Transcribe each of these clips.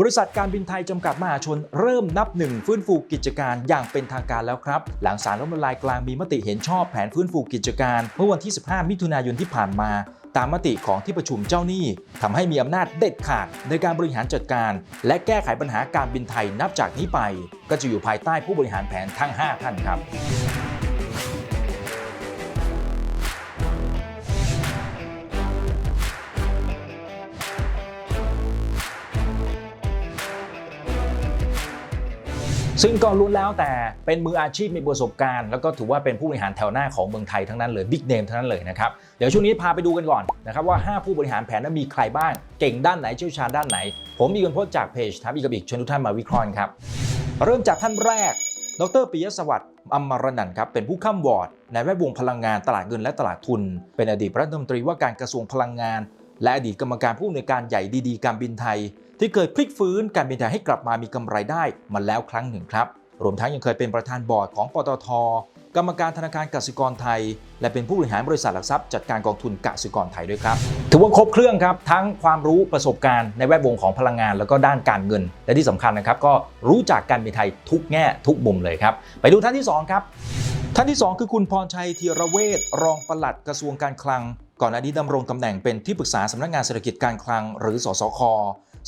บริษัทการบินไทยจำกัดมหาชนเริ่มนับหนึ่งฟื้นฟูกิจการอย่างเป็นทางการแล้วครับ หลังสารรัฐธรรมนูญกลางมีมติเห็นชอบแผนฟื้นฟูกิจการ เมื่อวันที่ 15 มิถุนายนที่ผ่านมา ตามมติของที่ประชุมเจ้าหนี้ทำให้มีอำนาจเด็ดขาดในการบริหารจัดการ และแก้ไขปัญหาการบินไทยนับจากนี้ไป ก็จะอยู่ภายใต้ผู้บริหารแผนทั้ง 5 ท่านครับ ซึ่งก็ล้วนแล้วแต่เป็นมืออาชีพมีประสบการณ์ แล้วก็ถือว่าเป็นผู้บริหารแถวหน้าของเมืองไทยทั้งนั้นเลยบิ๊กเนมทั้งนั้นเลยนะครับ เดี๋ยวช่วงนี้พาไปดูกันก่อนนะครับว่า 5 ผู้บริหารแผนนั้นมีใครบ้าง เก่งด้านไหนเชี่ยวชาญด้านไหน ผมมีคนโพสต์จากเพจทับอีกบิกชวนทุกท่านมาวิเคราะห์ครับเริ่มจากท่านแรก ดรปิยสวัสดิ์อมรนันครับเป็นผู้ข้ามวอร์ดในแวดวงพลังงานตลาดเงินและตลาดทุน เป็นอดีตรัฐมนตรีว่าการกระทรวงพลังงาน และอดีตกรรมการผู้อำนวยการใหญ่ดีๆการบินไทย ที่เคยพลิกฟื้นการบินไทยให้กลับมามีกำไรได้มาแล้วครั้งหนึ่งครับ รวมทั้งยังเคยเป็นประธานบอร์ดของปตท กรรมการธนาคารกสิกรไทย และเป็นผู้บริหารบริษัทหลักทรัพย์จัดการกองทุนกสิกรไทยด้วยครับถือว่าครบเครื่องครับทั้งความรู้ประสบการณ์ในแวดวงของพลังงาน แล้วก็ด้านการเงิน และที่สำคัญนะครับก็รู้จักการบินไทยทุกแง่ทุกมุมเลยครับไปดูท่านที่ 2 ครับท่านที่ 2 คือคุณพรชัยธีรเวชรองปลัดกระทรวงการคลัง ก่อนหน้านี้ดำรงตำแหน่งเป็นที่ปรึกษาสำนักงานเศรษฐกิจการคลัง หรือสสค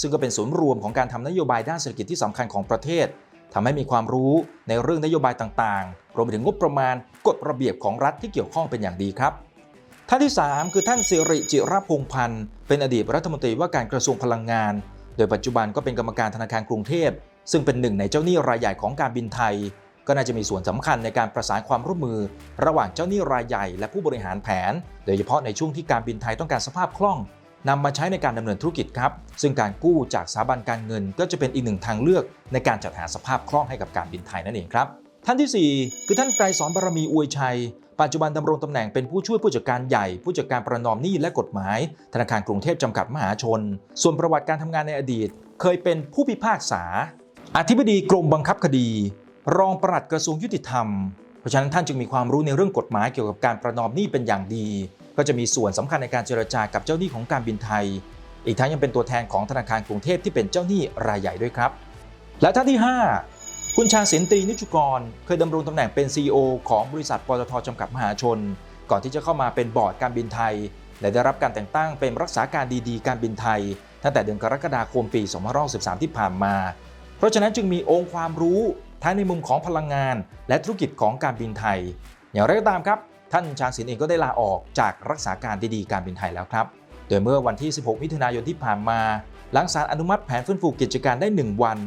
ซึ่งก็เป็นศูนย์รวมของการทำนโยบายด้านเศรษฐกิจที่สำคัญของประเทศทำให้มีความรู้ในเรื่องนโยบายต่างๆ รวมไปถึงงบประมาณกฎระเบียบของรัฐที่เกี่ยวข้องเป็นอย่างดีครับ ท่านที่ 3 คือท่านสิริจิรพงพันธ์เป็นอดีตรัฐมนตรีว่าการกระทรวงพลังงาน โดยปัจจุบันก็เป็นกรรมการธนาคารกรุงเทพ ซึ่งเป็นหนึ่งในเจ้าหนี้รายใหญ่ของการบินไทย ก็น่าจะมีส่วนสำคัญในการประสานความร่วมมือ ระหว่างเจ้าหนี้รายใหญ่ และผู้บริหารแผน โดยเฉพาะในช่วงที่การบินไทยต้องการสภาพคล่อง นำมาใช้ในการดำเนินธุรกิจครับ ซึ่งการกู้จากสถาบันการเงินก็จะเป็นอีกหนึ่งทางเลือกในการจัดหาสภาพคล่องให้กับการบินไทยนั่นเองครับ ท่านที่ 4 คือท่านไกรสอนบารมีอวยชัย ปัจจุบันดำรงตำแหน่งเป็นผู้ช่วยผู้จัดการใหญ่ ผู้จัดการประนอมหนี้และกฎหมาย ธนาคารกรุงเทพจำกัดมหาชน ส่วนประวัติการทำงานในอดีต เคยเป็นผู้พิพากษา อธิบดีกรมบังคับคดี รองปลัดกระทรวงยุติธรรม เพราะฉะนั้นท่านจึงมีความรู้ในเรื่องกฎหมายเกี่ยวกับการประนอมหนี้เป็นอย่างดี ก็จะมีส่วนสำคัญในการเจรจากับเจ้าหนี้ของการบินไทย อีกทั้งยังเป็นตัวแทนของธนาคารกรุงเทพที่เป็นเจ้าหนี้รายใหญ่ด้วยครับ และท่านที่ 5 คุณชาสินตรีนิจุกร เคยดำรงตำแหน่งเป็น CEO ของบริษัทปตทจำกัดมหาชน ก่อนที่จะเข้ามาเป็นบอร์ดการบินไทย และได้รับการแต่งตั้งเป็นรักษาการดีๆ การบินไทย ตั้งแต่เดือนกรกฎาคมปี2563ที่ผ่านมา เพราะฉะนั้นจึงมีองค์ความรู้ทั้งในมุมของพลังงาน และธุรกิจของการบินไทย อย่างไรก็ตามครับ ท่านชาสินเองก็ได้ลาออกจากรักษาการดีๆการบินไทยแล้วครับ โดยเมื่อวันที่ 16 มิถุนายนที่ผ่านมา หลังศาลอนุมัติแผนฟื้นฟูกิจการได้ 1 วัน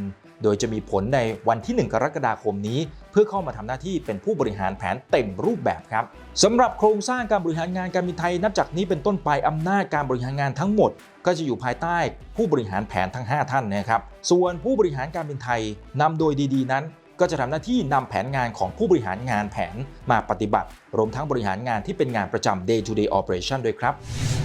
โดยจะมีผลในวันที่ 1 กรกฎาคมนี้ เพื่อเข้ามาทำหน้าที่เป็นผู้บริหารแผนเต็มรูปแบบครับสำหรับโครงสร้างการบริหารงานการบินไทยนับจากนี้เป็นต้นไปอำนาจการบริหารงานทั้งหมด ก็จะอยู่ภายใต้ผู้บริหารแผนทั้ง 5 ท่านนะครับ ส่วนผู้บริหารการบินไทยนำโดยดีๆ นั้น ก็จะทำหน้าที่นำแผนงานของผู้บริหารงานแผนมาปฏิบัติ รวมทั้งบริหารงานที่เป็นงานประจำ day to day operation ด้วยครับ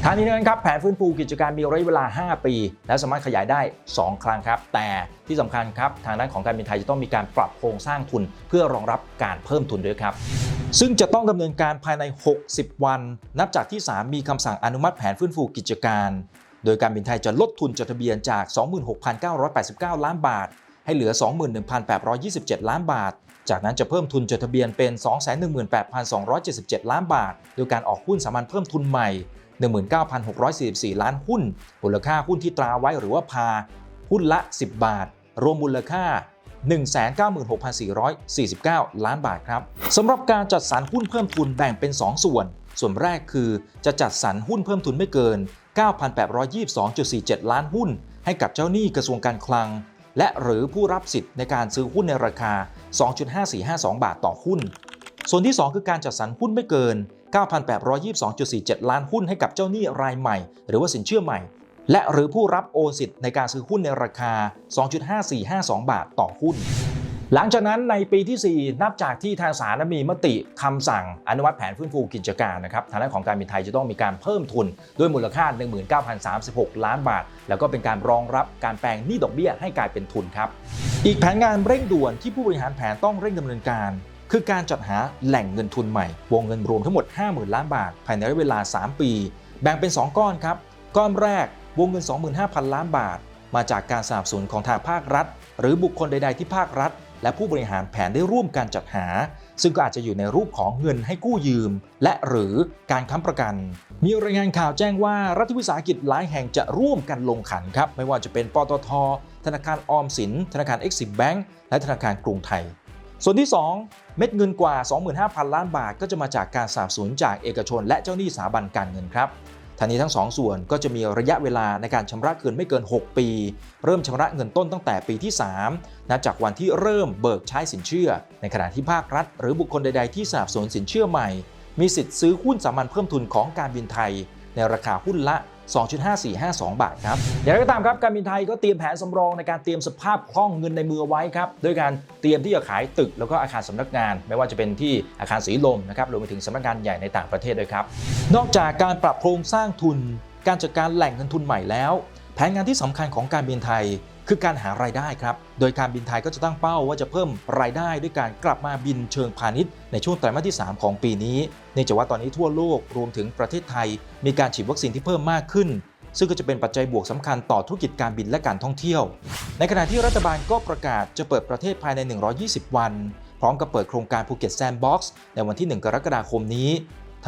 ทางนี้นั้นครับแผนฟื้นฟูกิจการมีระยะเวลา 5 ปี และสามารถขยายได้ 2 ครั้งครับ แต่ที่สำคัญครับทางด้านของการบินไทยจะต้องมีการปรับโครงสร้างทุน เพื่อรองรับการเพิ่มทุนด้วยครับซึ่งจะต้องดำเนินการภายใน 60 วัน นับจากที่ศาลมีคำสั่งอนุมัติแผนฟื้นฟูกิจการ โดยการบินไทยจะลดทุนจดทะเบียนจาก 26,989 ล้านบาท ให้เหลือ 21,827 ล้านบาท จากนั้นจะเพิ่มทุนจดทะเบียนเป็น 218,277 ล้านบาท โดยการออกหุ้นสามัญเพิ่มทุนใหม่ 19,644 ล้านหุ้น มูลค่าหุ้นที่ตราไว้หรือว่าพา หุ้นละ 10 บาท รวมมูลค่า196,449 ล้านบาทครับสำหรับการจัดสรรหุ้นเพิ่มทุนแบ่งเป็น 2 ส่วน ส่วนแรกคือจะจัดสรรหุ้นเพิ่มทุนไม่เกิน 9,822.47 ล้านหุ้น ให้กับเจ้าหนี้กระทรวงการคลัง และหรือผู้รับสิทธิ์ในการซื้อหุ้นในราคา 2.5452 บาทต่อหุ้น ส่วนที่ 2 คือการจัดสรรหุ้นไม่เกิน 9,822.47 ล้านหุ้นให้กับเจ้าหนี้รายใหม่ หรือว่าสินเชื่อใหม่ และหรือผู้รับโอนสิทธิ์ในการซื้อหุ้นในราคา 2.5452 บาทต่อหุ้น หลังจากนั้นในปีที่ 4 นับจากที่ทางศาลมีมติคำสั่งอนุมัติแผนฟื้นฟูกิจการนะครับทางด้านของการบินไทยจะต้องมีการเพิ่มทุนด้วยมูลค่า 19,036 ล้านบาท แล้วก็เป็นการรองรับการแปลงหนี้ดอกเบี้ยให้กลายเป็นทุนครับ อีกแผนงานเร่งด่วนที่ผู้บริหารแผนต้องเร่งดำเนินการ คือการจัดหาแหล่งเงินทุนใหม่ วงเงินรวมทั้งหมด 50,000 ล้านบาท ภายในระยะเวลา 3 ปี แบ่งเป็น 2 ก้อนครับก้อนแรกวงเงิน 25,000 ล้านบาท มาจากการสนับสนุนของทางภาครัฐ หรือบุคคลใด ๆ ที่ภาครัฐ และผู้บริหารแผนได้ร่วมกันจัดหา ซึ่งก็อาจจะอยู่ในรูปของเงินให้กู้ยืม และหรือการค้ำประกัน มีรายงานข่าวแจ้งว่ารัฐวิสาหกิจหลายแห่งจะร่วมกันลงขันครับ ไม่ว่าจะเป็นปตท ธนาคารออมสิน ธนาคาร Exim Bank และธนาคารกรุงไทย ส่วนที่ 2 เม็ดเงินกว่า 25,000 ล้านบาท ก็จะมาจากการสนับสนุนจากเอกชน และเจ้าหนี้สถาบันการเงินครับ ทางนี้ทั้งสองส่วนก็จะมีระยะเวลาในการชำระคืนไม่เกิน 6 ปี เริ่มชำระเงินต้นตั้งแต่ปีที่3นับจากวันที่เริ่มเบิกใช้สินเชื่อ ในขณะที่ภาครัฐ หรือบุคคลใด ๆ ที่สนับสนุนสินเชื่อใหม่ มีสิทธิ์ซื้อหุ้นสามัญเพิ่มทุนของการบินไทย ในราคาหุ้นละ 2.5452 บาทครับอย่างไรก็ตามครับการบินไทยก็เตรียมแผนสำรองในการเตรียมสภาพคล่องเงินในมือไว้ครับด้วยการเตรียมที่จะขายตึกแล้วก็อาคารสำนักงาน ไม่ว่าจะเป็นที่อาคารสีลมนะครับรวมไปถึงสำนักงานใหญ่ในต่างประเทศด้วยครับ นอกจากการปรับโครงสร้างทุน การจัดการแหล่งเงินทุนใหม่แล้ว แผนงานที่สำคัญของการบินไทย คือการหารายได้ครับ โดยการบินไทยก็จะตั้งเป้าว่าจะเพิ่มรายได้ด้วยการกลับมาบินเชิงพาณิชย์ในช่วงไตรมาสที่ 3 ของปีนี้ เนื่องจากว่าตอนนี้ทั่วโลกรวมถึงประเทศไทย มีการฉีดวัคซีนที่เพิ่มมากขึ้น ซึ่งก็จะเป็นปัจจัยบวกสำคัญต่อธุรกิจการบินและการท่องเที่ยว ในขณะที่รัฐบาลก็ประกาศจะเปิดประเทศภายใน 120 วัน พร้อมกับเปิดโครงการภูเก็ตแซนด์บ็อกซ์ในวันที่ 1 กรกฎาคมนี้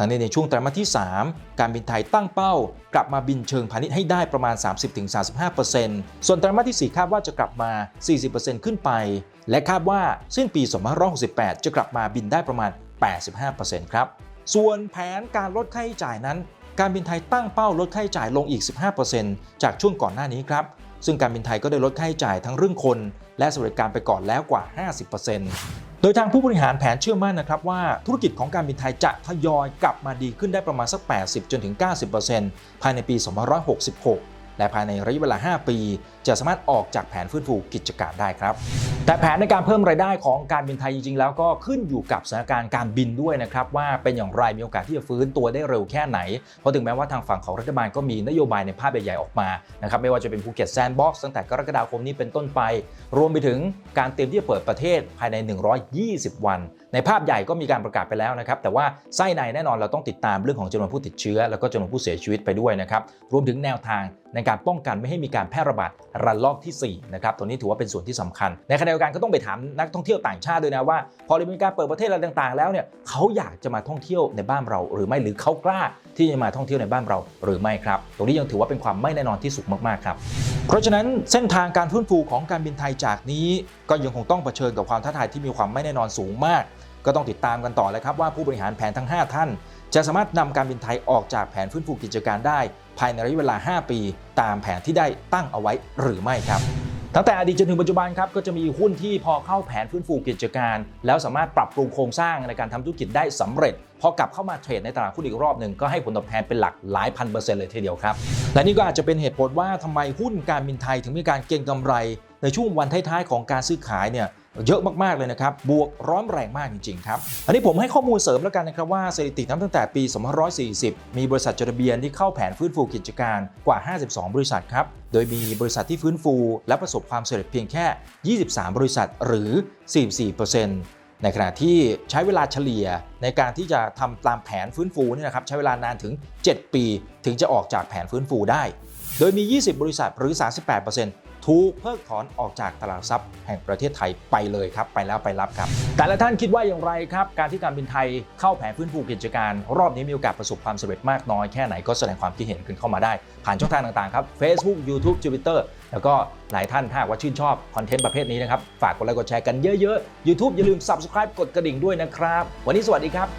ทั้งนี้ในช่วงไตรมาสที่ 3 การบินไทยตั้งเป้า กลับมาบินเชิงพาณิชย์ให้ได้ประมาณ 30-35%ส่วนไตรมาสที่ 4 คาดว่าจะกลับมา 40%ขึ้นไป และคาดว่าสิ้นปี 2568 จะกลับมาบินได้ประมาณ 85%ครับ ส่วนแผนการลดค่าใช้จ่ายนั้น การบินไทยตั้งเป้าลดค่าใช้จ่ายลงอีก 15%จากช่วงก่อนหน้านี้ครับซึ่งการบินไทยก็ได้ลดค่าใช้จ่ายทั้งเรื่องคน และสวัสดิการไปก่อนแล้วกว่า 50% โดยทางผู้บริหารแผนเชื่อมั่นนะครับว่าธุรกิจของการบินไทยจะทยอยกลับมาดีขึ้นได้ประมาณสัก 80 จนถึง 90%ภายในปี 2566 และภายในระยะเวลา 5 ปี จะสามารถออกจากแผนฟื้นฟูกิจการได้ครับ แต่แผนในการเพิ่มรายได้ของการบินไทยจริงๆ แล้วก็ขึ้นอยู่กับสถานการณ์การบินด้วยนะครับว่าเป็นอย่างไรมีโอกาสที่จะฟื้นตัวได้เร็วแค่ไหน เพราะถึงแม้ว่าทางฝั่งของรัฐบาลก็มีนโยบายในภาพใหญ่ๆออกมานะครับไม่ว่าจะเป็นภูเก็ตแซนด์บ็อกซ์ตั้งแต่กรกฎาคมนี้เป็นต้นไป รวมไปถึงการเตรียมที่จะเปิดประเทศภายใน 120 วันในภาพใหญ่ก็มีการประกาศไปแล้วนะครับ แต่ว่าไส้ในแน่นอนเราต้องติดตามเรื่องของจำนวนผู้ติดเชื้อ แล้วก็จำนวนผู้เสียชีวิตไปด้วยนะครับ รวมถึงแนวทางในการป้องกันไม่ให้มีการแพร่ระบาดระลอกที่ 4 นะครับ ตัวนี้ถือว่าเป็นส่วนที่สำคัญ ในขณะเดียวกันก็ต้องไปถามนักท่องเที่ยวต่างชาติด้วยนะว่า พอมีการเปิดประเทศอะไรต่างๆ แล้วเนี่ยเขาอยากจะมาท่องเที่ยวในบ้านเรา หรือไม่หรือเขากล้าที่จะมาท่องเที่ยวในบ้านเราหรือไม่ครับ ตรงนี้ยังถือว่าเป็นความไม่แน่นอนที่สุดมากๆครับ เพราะฉะนั้นเส้นทางการฟื้นฟูของการบินไทยจากนี้ ก็ยังคงต้องเผชิญกับความท้าทายที่มีความไม่แน่นอนสูงมาก ก็ต้องติดตามกันต่อเลยครับว่าผู้บริหารแผนทั้ง 5 ท่าน จะสามารถนำการบินไทยออกจากแผนฟื้นฟูกิจการได้ ภายในระยะเวลา 5 ปี ตามแผนที่ได้ตั้งเอาไว้หรือไม่ครับ ตั้งแต่อดีตจนถึงปัจจุบันครับก็จะมีหุ้นที่พอเข้าแผนฟื้นฟูกิจการ แล้วสามารถปรับปรุงโครงสร้างในการทำธุรกิจได้สำเร็จพอกลับเข้ามาเทรดในตลาดหุ้นอีกรอบหนึ่งก็ให้ผลตอบแทนเป็นหลักหลายพันเปอร์เซ็นต์เลยทีเดียวครับ และนี่ก็อาจจะเป็นเหตุผลว่าทำไมหุ้นการบินไทยถึงมีการเก็งกำไร ในช่วงวันท้ายๆของการซื้อขายเนี่ย เยอะมาก ๆ เลยนะครับ บวกร้อนแรงมากจริง ๆ ครับ อันนี้ผมให้ข้อมูลเสริมแล้วกันนะครับว่าสถิตินับตั้งแต่ปี 2540 มีบริษัทจดทะเบียนที่เข้าแผนฟื้นฟูกิจการกว่า 52 บริษัทครับ โดยมีบริษัทที่ฟื้นฟู และประสบความสำเร็จเพียงแค่ 23 บริษัทหรือ 44%ในขณะที่ใช้เวลาเฉลี่ยในการที่จะทำตามแผนฟื้นฟูนี่นะครับใช้เวลานานถึง 7 ปี ถึงจะออกจากแผนฟื้นฟูได้ โดยมี 20 บริษัทหรือ 38% ถูกเพิกถอนออกจากตลาดทรัพย์แห่งประเทศไทยไปเลยครับ ไปแล้วไปรับครับ แต่ละท่านคิดว่าอย่างไรครับ การที่การบินไทยเข้าแผนฟื้นฟูกิจการ รอบนี้มีโอกาสประสบความสำเร็จมากน้อยแค่ไหนก็แสดงความคิดเห็นกันเข้ามาได้ ผ่านช่องทางต่างๆครับ Facebook YouTube Twitter แล้วก็หลายท่านถ้าหากว่าชื่นชอบคอนเทนต์ประเภทนี้นะครับ ฝากกดไลค์กดแชร์กันเยอะๆ YouTube อย่าลืม Subscribe กดกระดิ่งด้วยนะครับ วันนี้สวัสดีครับ